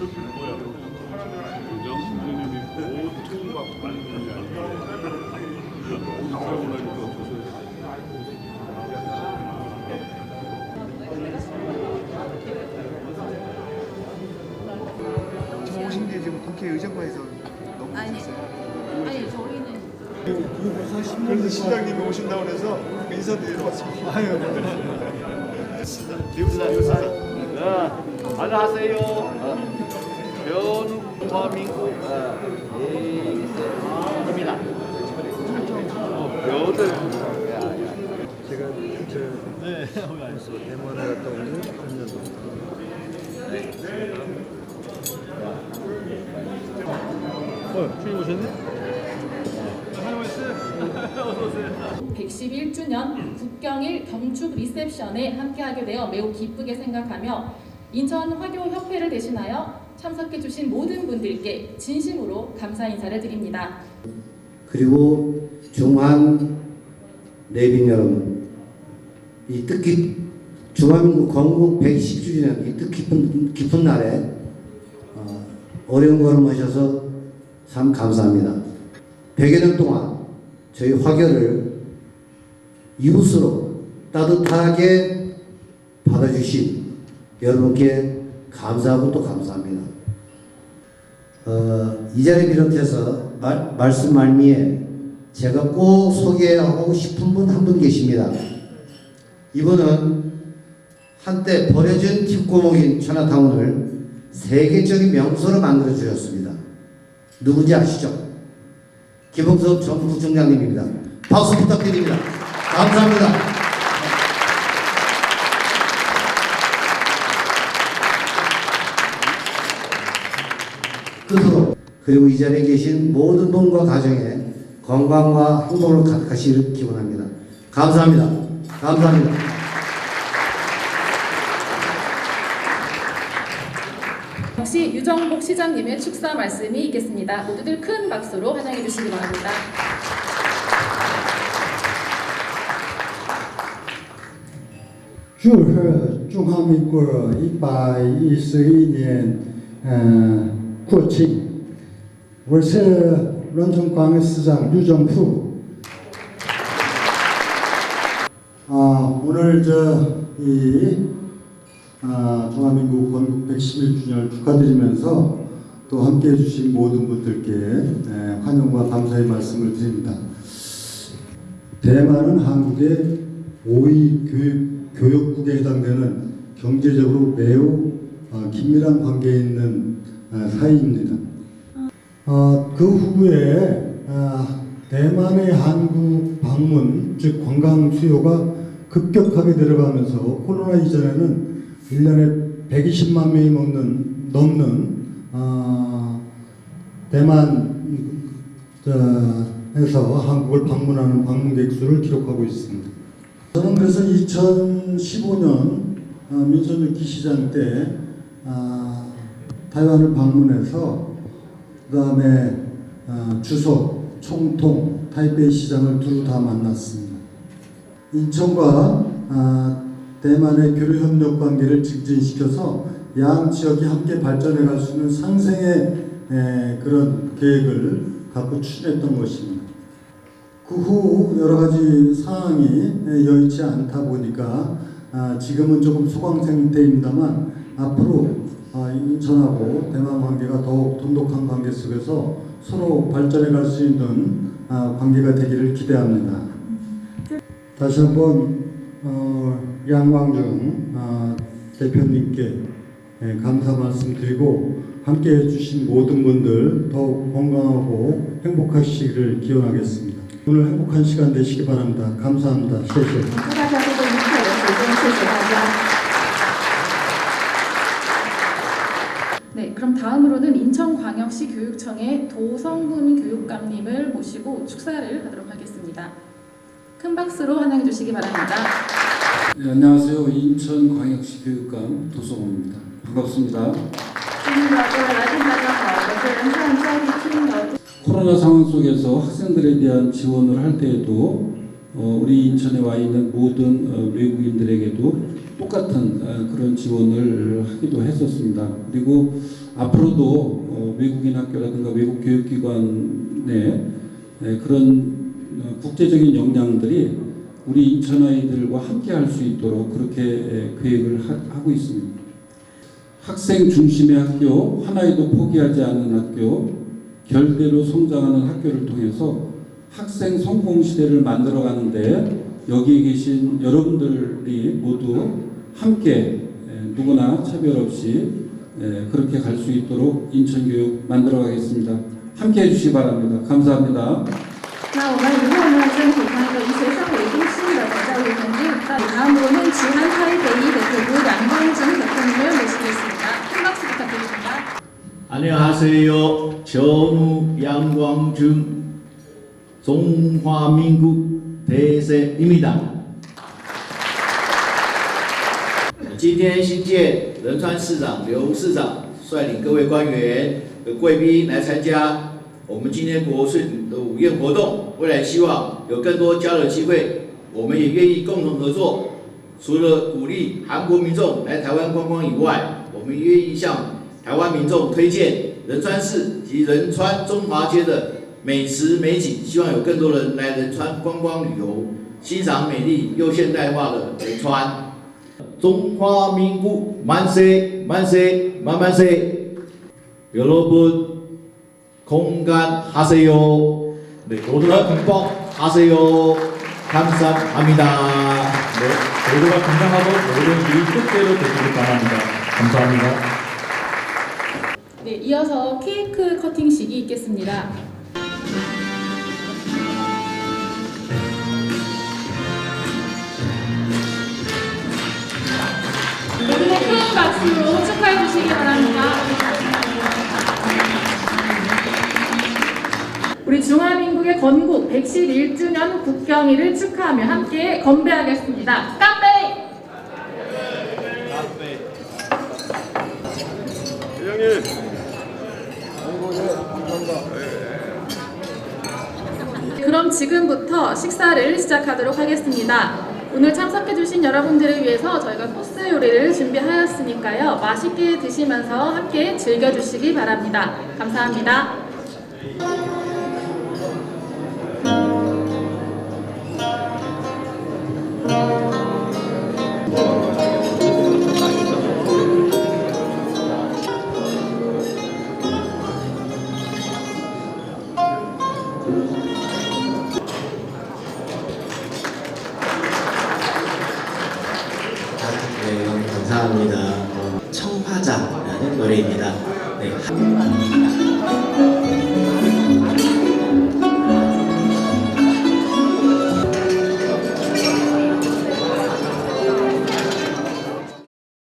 저기 뭐야? 선생님이 보통 막 아니라 오죽하고 나니까 어쩌서 지금 오신 게 지금 국회 의정부에서 너무 아니. 아니 저희는 그래서 시장님이 오신다고 해서 인사드리러 왔습니다. 아유, 리우스다. 네, 안녕하세요. 변화민국 입니다. 여덟. 제가 저 네, 대만에 갔다 온지 3년 정도. 어, 주인 오셨네? 111주년 국경일 경축 리셉션에 함께하게 되어 매우 기쁘게 생각하며 인천 화교협회를 대신하여 참석해 주신 모든 분들께 진심으로 감사 인사를 드립니다. 그리고 중한 내빈 여러분, 이 뜻깊 중화민국 건국 110주년 이 뜻깊은 깊은 날에 어, 어려운 걸음 하셔서 참 감사합니다. 100여 년 동안 저희 화교를 이웃으로 따뜻하게 받아주신 여러분께 감사하고 또 감사합니다. 어, 이 자리 비롯해서 말, 말씀 말미에 제가 꼭 소개하고 싶은 분한분 계십니다. 이분은 한때 버려진 뒷골목인 천하타운을 세계적인 명소로 만들어 주셨습니다. 누군지 아시죠? 김홍섭 전 부총장님입니다. 박수 부탁드립니다. 감사합니다. 끝으로 그리고 이 자리에 계신 모든 분과 가정에 건강과 행복을 가득하시기를 기원합니다. 감사합니다. 감사합니다. 역시 유정복 시장님의 축사 말씀이 있겠습니다. 모두들 큰 박수로 환영해 주시기 바랍니다. 祝贺中华民国一百一十一年，嗯、 코치 월세 런던 광역시장 유정후 아, 오늘 저이 아, 중화민국 건국 111주년을 축하드리면서 또 함께해 주신 모든 분들께 네, 환영과 감사의 말씀을 드립니다. 대만은 한국의 5위 교육, 교육국에 해당되는 경제적으로 매우 아, 긴밀한 관계에 있는 사이입니다. 어, 그 후에 어, 대만의 한국 방문, 즉 관광 수요가 급격하게 들어가면서 코로나 이전에는 1년에 120만 명이 먹는, 넘는 어, 대만 저, 에서 한국을 방문하는 방문객 수를 기록하고 있습니다. 저는 그래서 2015년 어, 민선유키 시장 때 아,台湾을 방문해서 그 다음에 어, 주석, 총통, 타이베이 시장을 두루 다 만났습니다. 인천과 아, 대만의 교류 협력 관계를 증진시켜서 양 지역이 함께 발전해 갈 수 있는 상생의 에, 그런 계획을 갖고 추진했던 것입니다. 그 후 여러 가지 상황이 에, 여의치 않다 보니까 아, 지금은 조금 소강 상태입니다만 앞으로 아, 인천하고 대만 관계가 더욱 돈독한 관계 속에서 서로 발전해 갈 수 있는 아, 관계가 되기를 기대합니다. 다시 한번 어, 양광중 아, 대표님께 예, 감사 말씀드리고 함께 해주신 모든 분들 더욱 건강하고 행복하시기를 기원하겠습니다. 오늘 행복한 시간 되시기 바랍니다. 감사합니다.谢谢. 다음으로는 인천광역시 교육청의 도성군 교육감님을 모시고 축사를 하도록 하겠습니다. 큰 박수로 환영해 주시기 바랍니다. 네, 안녕하세요. 인천광역시 교육감 도성훈입니다. 반갑습니다. 코로나 상황 속에서 학생들에 대한 지원을 할 때에도 어, 우리 인천에 와 있는 모든 어, 외국인들에게도 똑같은 어, 그런 지원을 하기도 했었습니다. 그리고 앞으로도 어, 외국인 학교라든가 외국 교육기관의 에, 그런 어, 국제적인 역량들이 우리 인천 아이들과 함께 할 수 있도록 그렇게 에, 계획을 하, 하고 있습니다. 학생 중심의 학교, 하나에도 포기하지 않는 학교, 결대로 성장하는 학교를 통해서 학생 성공 시대를 만들어 가는데 여기 계신 여러분들이 모두 함께 에, 누구나 차별 없이 에, 그렇게 갈 수 있도록 인천교육 만들어 가겠습니다. 함께 해주시기 바랍니다. 감사합니다. 那我们以后呢，争取开一个以学生为中心的教育环境. 다음으로는 지난 타이베이 대표부 양광준 대표님을 모시겠습니다. 큰 박수 부탁드립니다. 안녕하세요. 전우 양광준中华民国 대세입니다. 今天新届仁川市长刘市长率领各位官员和贵宾来参加我们今天国庆的午宴活动。未来希望有更多交流机会，我们也愿意共同合作。除了鼓励韩国民众来台湾观光以外，我们愿意向台湾民众推荐仁川市及仁川中华街的美食美景，希望有更多人来仁川观光旅游，欣赏美丽又现代化的仁川。 중화민국 만세 만세 만만세 여러분 공간하세요. 네, 노동과 극복하세요. 감사합니다. 네, 모두가 건강하고 모든 일이 뜻대로 되기를 바랍니다. 감사합니다. 네, 이어서 케이크 커팅식이 있겠습니다. 큰 박수로 축하해 주시기 바랍니다. 우리 중화민국의 건국 111주년 국경일을 축하하며 함께 건배하겠습니다. 깜배! 회장님. 그럼 지금부터 식사를 시작하도록 하겠습니다. 오늘 참석해주신 여러분들을 위해서 저희가 코스 요리를 준비하였으니까요. 맛있게 드시면서 함께 즐겨주시기 바랍니다. 감사합니다. 감사합니다. 어, 청화자라는 노래입니다. 네.